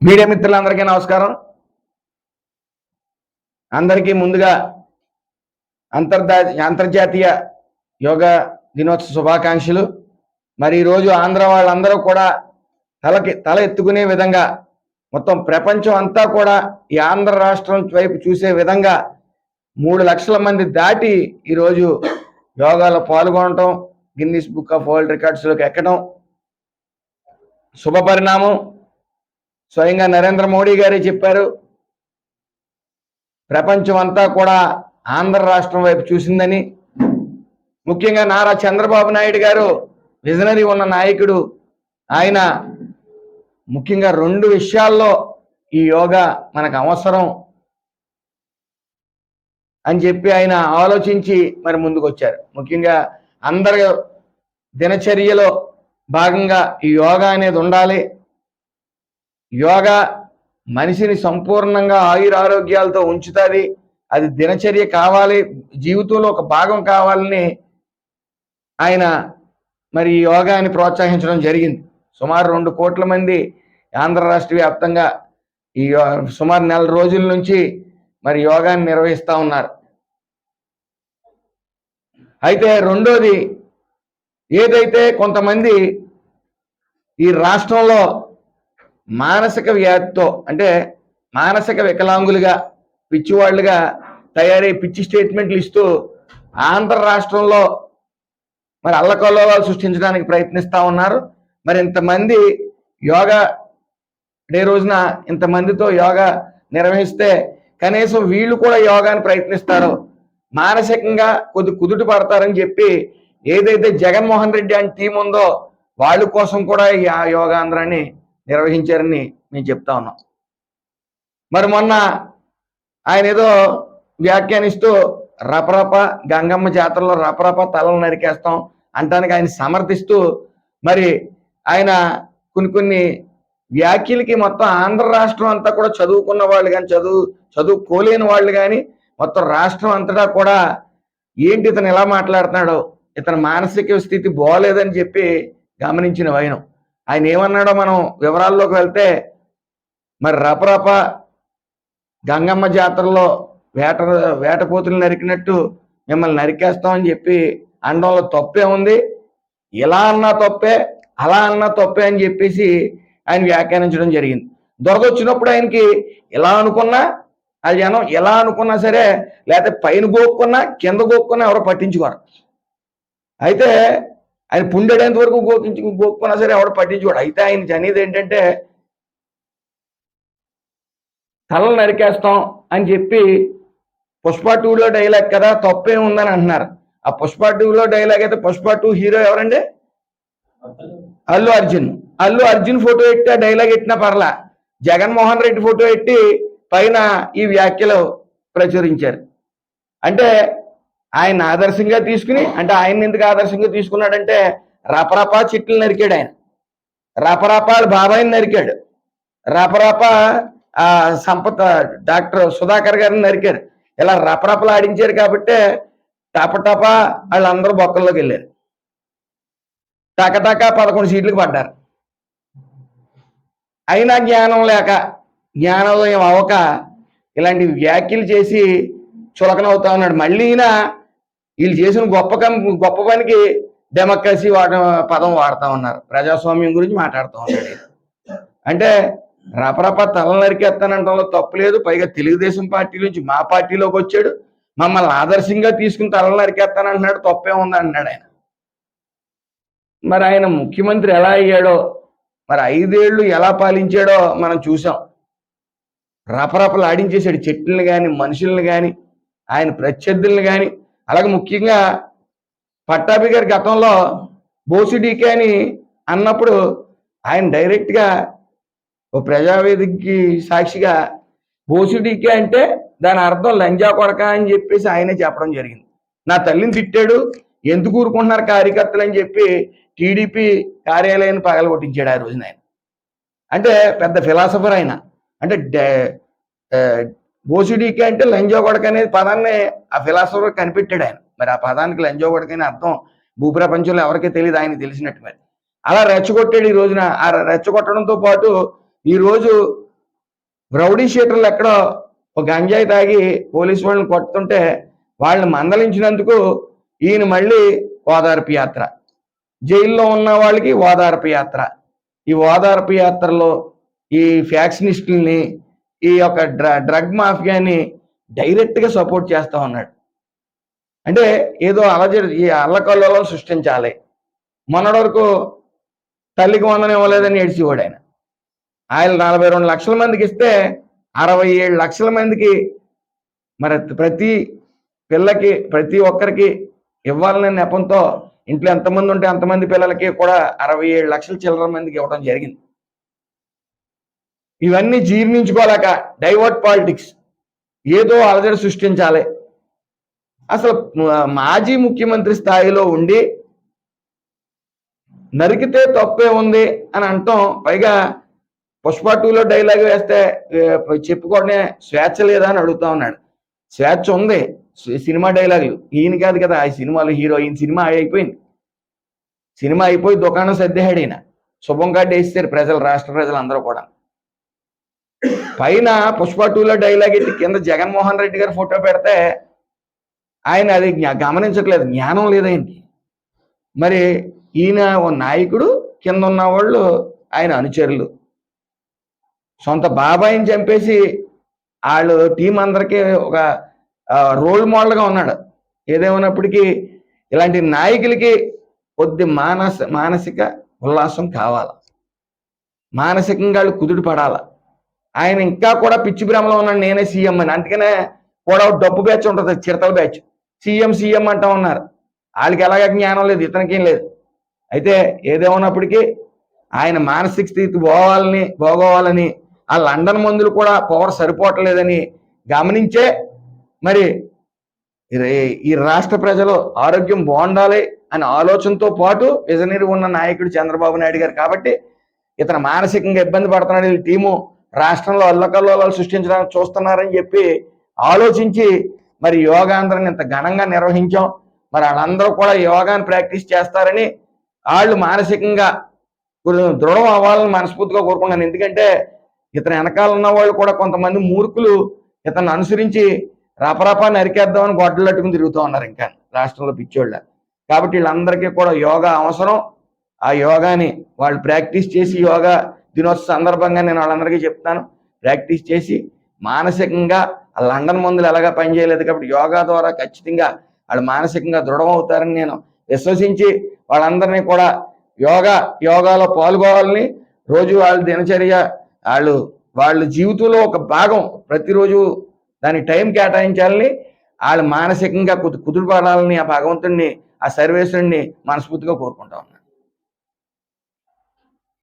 Media మిత్రులందరికీ నమస్కారం. అందరికీ ముందుగా అంతర్జా అంతర్జాతీయ యోగా దినోత్సవ శుభాకాంక్షలు. మరి ఈరోజు ఆంధ్ర వాళ్ళందరూ కూడా తలకి తల ఎత్తుకునే విధంగా మొత్తం ప్రపంచం అంతా కూడా ఈ ఆంధ్ర రాష్ట్రం వైపు చూసే విధంగా మూడు లక్షల మంది దాటి ఈరోజు యోగాలో పాల్గొనటం గిన్నిస్ బుక్ ఆఫ్ వరల్డ్ రికార్డ్స్లోకి ఎక్కడం శుభ పరిణామం స్వయంగా నరేంద్ర మోడీ గారే చెప్పారు. ప్రపంచం అంతా కూడా ఆంధ్ర రాష్ట్రం వైపు చూసిందని. ముఖ్యంగా నారా చంద్రబాబు నాయుడు గారు విజనరీ ఉన్న నాయకుడు. ఆయన ముఖ్యంగా రెండు విషయాల్లో ఈ యోగా మనకు అవసరం అని చెప్పి ఆయన ఆలోచించి మరి ముందుకు వచ్చారు ముఖ్యంగా అందరి దినచర్యలో భాగంగా ఈ యోగా అనేది ఉండాలి. యోగా మనిషిని సంపూర్ణంగా ఆయురారోగ్యాలతో ఉంచుతుంది. అది దినచర్య కావాలి జీవితంలో ఒక భాగం కావాలని ఆయన మరి యోగాని ప్రోత్సహించడం జరిగింది. సుమారు రెండు కోట్ల మంది ఆంధ్ర రాష్ట్ర వ్యాప్తంగా ఈ యో- సుమారు నెల రోజుల నుంచి మరి యోగాన్ని నిర్వహిస్తూ ఉన్నారు. అయితే రెండోది ఏదైతే కొంతమంది ఈ రాష్ట్రంలో మానసిక వ్యాధితో అంటే మానసిక వికలాంగులుగా పిచ్చివాళ్ళుగా తయారై పిచ్చి స్టేట్మెంట్లు ఇస్తూ ఆంధ్ర రాష్ట్రంలో మరి అల్లకల్లోలాలు సృష్టించడానికి ప్రయత్నిస్తూ ఉన్నారు. మరి ఇంతమంది యోగా డే రోజున ఇంతమందితో యోగా నిర్వహిస్తే కనీసం వీళ్ళు కూడా యోగాని ప్రయత్నిస్తారు. మానసికంగా కొద్ది కుదుట పడతారని చెప్పి ఏదైతే జగన్మోహన్ రెడ్డి అని టీం ఉందో వాళ్ళ కోసం కూడా ఈ యోగాంధ్రాన్ని నిర్వహించారని మేము చెప్తా ఉన్నాం. మరి మొన్న ఆయన ఏదో వ్యాఖ్యానిస్తూ రపరప గంగమ్మ జాతరలో రపరప తలలు నరికేస్తాం అంటానికి ఆయన సమర్థిస్తూ మరి ఆయన కొన్ని కొన్ని వ్యాఖ్యలకి మొత్తం ఆంధ్ర రాష్ట్రం అంతా కూడా చదువుకున్న వాళ్ళు కానీ చదువు చదువుకోలేని వాళ్ళు కానీ మొత్తం రాష్ట్రం అంతటా కూడా ఏంటి ఇతను ఎలా మాట్లాడుతున్నాడో ఇతని మానసిక స్థితి బాగోలేదని చెప్పి గమనించిన వైనం. ఆయన ఏమన్నాడో మనం వివరాల్లోకి వెళ్తే మరి రపరప గంగమ్మ జాతరలో వేట వేటపోతులు నరికినట్టు మిమ్మల్ని నరికేస్తామని చెప్పి అనడంలో తప్పే ఉంది. ఇలా అన్నా తప్పే అలా అన్నా తప్పే అని చెప్పేసి ఆయన వ్యాఖ్యానించడం జరిగింది. దొరద వచ్చినప్పుడు ఆయనకి ఎలా అనుకున్నా అది జనం ఎలా అనుకున్నా సరే లేకపోతే పైన గోక్కున్నా కింద గోక్కున్నా ఎవరో పట్టించుకోరు. అయితే ఆయన పుండేంత వరకు గోకించి గోక్కున్నా సరే ఎవడ పట్టించుకోడు. అయితే ఆయన అనేది ఏంటంటే తలలు నరికేస్తాం అని చెప్పి పుష్ప టూలో డైలాగ్ కదా తప్పే ఉందని అంటున్నారు. ఆ పుష్ప టూలో డైలాగ్ అయితే పుష్ప టూ హీరో ఎవరండి? అల్లు అర్జున్. అల్లు అర్జున్ ఫోటో ఎట్టి ఆ డైలాగ్ ఎట్టినా పర్లా. జగన్మోహన్ రెడ్డి ఫోటో ఎట్టి పైన ఈ వ్యాఖ్యలు ప్రచురించారు. అంటే ఆయన ఆదర్శంగా తీసుకుని అంటే ఆయన ఎందుకు ఆదర్శంగా తీసుకున్నాడంటే రపరపా చిట్లు నరికాడు ఆయన. రపరపాలు బాబాయిని నరికాడు. రపరప ఆ సంపత్ డాక్టర్ సుధాకర్ గారిని నరికారు ఇలా రపరపలు ఆడించారు కాబట్టి టపటప వాళ్ళందరూ బొక్కల్లోకి వెళ్ళారు. టకటక పదకొండు సీట్లకు పడ్డారు. అయినా జ్ఞానం లేక జ్ఞానోదయం అవ్వక ఇలాంటి వ్యాఖ్యలు చేసి చులకనవుతా ఉన్నాడు. మళ్ళీ ఈయన వీళ్ళు చేసిన గొప్ప కం గొప్ప పనికి డెమోక్రసీ వాడ పదం వాడుతూ ఉన్నారు. ప్రజాస్వామ్యం గురించి మాట్లాడుతూ ఉన్నారు. అంటే రపరప తల నరికేస్తానంటే తప్పులేదు పైగా తెలుగుదేశం పార్టీ నుంచి మా పార్టీలోకి వచ్చాడు. మమ్మల్ని ఆదర్శంగా తీసుకుని తల నరికేస్తానంటున్నాడు. తప్పే ఉంది అంటున్నాడు ఆయన. మరి ఆయన ముఖ్యమంత్రి ఎలా అయ్యాడో మరి ఐదేళ్ళు ఎలా పాలించాడో మనం చూసాం రపరపలు ఆడించేశాడు. చెట్లను కానీ మనుషుల్ని కానీ ఆయన ప్రత్యర్థుల్ని కానీ అలాగే ముఖ్యంగా పట్టాభి గారి గతంలో బోసిడీకే అని అన్నప్పుడు ఆయన డైరెక్ట్గా ఓ ప్రజావేదికకి సాక్షిగా బోసిడీకే అంటే దాని అర్థం లంజా కొడక అని చెప్పేసి ఆయనే చెప్పడం జరిగింది. నా తల్లిని తిట్టాడు ఎందుకు ఊరుకుంటున్నారు కార్యకర్తలు అని చెప్పి టీడీపీ కార్యాలయాన్ని పగలగొట్టించాడు ఆ రోజున ఆయన. అంటే పెద్ద ఫిలాసఫర్ ఆయన. అంటే బోసుడికి అంటే లంజోగొడక అనేది పదాన్ని ఆ ఫిలాసఫర్ కనిపెట్టాడు ఆయన. మరి ఆ పదానికి లంజోగొడక అనే అర్థం భూప్రపంచంలో ఎవరికీ తెలియదు ఆయన తెలిసినట్టు మరి. అలా రెచ్చగొట్టాడు ఈ రోజున. ఆ రెచ్చగొట్టడంతో పాటు ఈ రోజు రౌడీ షీటర్లు ఎక్కడో ఒక గంజాయి తాగి పోలీసు వాళ్ళని కొట్టుతుంటే వాళ్ళని మందలించినందుకు ఈయన మళ్ళీ ఓదార్పు యాత్ర. జైల్లో ఉన్న వాళ్ళకి ఓదార్పు యాత్ర. ఈ ఓదార్పు యాత్రలో ఈ ఫ్యాక్షనిస్టుల్ని ఈ యొక్క డ్ర డ్రగ్ మాఫియాని డైరెక్ట్గా సపోర్ట్ చేస్తూ ఉన్నాడు. అంటే ఏదో అలజడి ఈ అల్లకల్లోలం సృష్టించాలి. మొన్నటి వరకు తల్లికి వందనం ఇవ్వలేదని ఏడ్చివాడు ఆయన. ఆయన నలభై రెండు లక్షల మందికి ఇస్తే అరవై ఏడు లక్షల మందికి మరి ప్రతి పిల్లకి ప్రతి ఒక్కరికి ఇవ్వాలనే నెపంతో ఇంట్లో ఎంతమంది ఉంటే అంతమంది పిల్లలకి కూడా అరవై ఏడు లక్షల చిల్లర మందికి ఇవ్వడం జరిగింది. ఇవన్నీ జీర్ణించుకోలేక డైవర్ట్ పాలిటిక్స్ ఏదో అలజడి సృష్టించాలి. అసలు మాజీ ముఖ్యమంత్రి స్థాయిలో ఉండి నరికితే తప్పే ఉంది అని అంటాం. పైగా పుష్ప టూలో డైలాగ్ వేస్తే చెప్పుకోవడమే స్వేచ్ఛ లేదా అని అడుగుతా ఉన్నాడు. స్వేచ్ఛ ఉంది. సినిమా డైలాగులు. ఈయన కాదు కదా ఆ సినిమాలో హీరో ఈయన సినిమా అయిపోయింది. సినిమా అయిపోయి దుకాణం సర్దేహాడు ఈయన. శుభం కార్డు వేస్తారు ప్రజలు రాష్ట్ర ప్రజలు అందరూ కూడా. పైన పుష్ప టూలో డైలాగ్ ఎట్టి కింద జగన్మోహన్ రెడ్డి గారి ఫోటో పెడితే ఆయన అది గమనించట్లేదు. జ్ఞానం లేదండి మరి ఈయన ఓ నాయకుడు కింద ఉన్న వాళ్ళు ఆయన అనుచరులు. సొంత బాబాయిని చంపేసి వాళ్ళు టీం అందరికీ ఒక రోల్ మోడల్గా ఉన్నాడు. ఏదేమైనప్పటికీ ఇలాంటి నాయకులకి కొద్ది మానస మానసిక ఉల్లాసం కావాలి? మానసికంగా వాళ్ళు కుదుడు పడాలా? ఆయన ఇంకా కూడా పిచ్చి భ్రమలో ఉన్నాడు నేనే సీఎం అని. అందుకనే కూడా డబ్బు బ్యాచ్ ఉంటుంది చిరతల బ్యాచ్. సీఎం సీఎం అంటా ఉన్నారు. వాళ్ళకి ఎలాగ జ్ఞానం లేదు ఇతనికేం లేదు. అయితే ఏదేమన్నప్పటికీ ఆయన మానసిక స్థితి పోవాలని పోగోవాలని ఆ లండన్ మందులు కూడా పవర్ సరిపోవట్లేదని గమనించే మరి ఈ- ఈ రాష్ట్ర ప్రజలు ఆరోగ్యం బాగుండాలి అనే ఆలోచనతో పాటు విజనీరు ఉన్న నాయకుడు చంద్రబాబు నాయుడు గారు కాబట్టి ఇతను మానసికంగా ఇబ్బంది పడుతున్నాడు వీళ్ళ టీము రాష్ట్రంలో అల్లకల్లోలాలు సృష్టించడానికి చూస్తున్నారని చెప్పి ఆలోచించి మరి యోగాంధ్రని ఇంత ఘనంగా నిర్వహించాం. మరి వాళ్ళందరూ కూడా యోగాని ప్రాక్టీస్ చేస్తారని వాళ్ళు మానసికంగా కొంచెం దృఢం అవ్వాలని మనస్ఫూర్తిగా కోరుకున్నాను ఎందుకంటే ఇతని వెనకాల ఉన్న వాళ్ళు కూడా కొంతమంది మూర్ఖులు ఇతను అనుసరించి రపరపా నరికేద్దామని గొడ్డలు అట్టుకుని తిరుగుతూ ఉన్నారు ఇంకా రాష్ట్రంలో పిచ్చోళ్ళ. కాబట్టి వీళ్ళందరికీ కూడా యోగా అవసరం. ఆ యోగాని వాళ్ళు ప్రాక్టీస్ చేసి యోగా దినోత్సవ సందర్భంగా నేను వాళ్ళందరికీ చెప్తాను. ప్రాక్టీస్ చేసి మానసికంగా లండన్ మందులు ఎలాగా పనిచేయలేదు కాబట్టి యోగా ద్వారా ఖచ్చితంగా వాళ్ళు మానసికంగా దృఢం అవుతారని నేను విశ్వసించి వాళ్ళందరినీ కూడా యోగా యోగాలో పాల్గొవాలని రోజు వాళ్ళ దినచర్య వాళ్ళు వాళ్ళ జీవితంలో ఒక భాగం ప్రతిరోజు దానికి టైం కేటాయించాలని వాళ్ళు మానసికంగా కుదు కుదురుపడాలని ఆ భగవంతుడిని ఆ సర్వేశ్వరుణ్ణి మనస్ఫూర్తిగా కోరుకుంటా ఉన్నాను.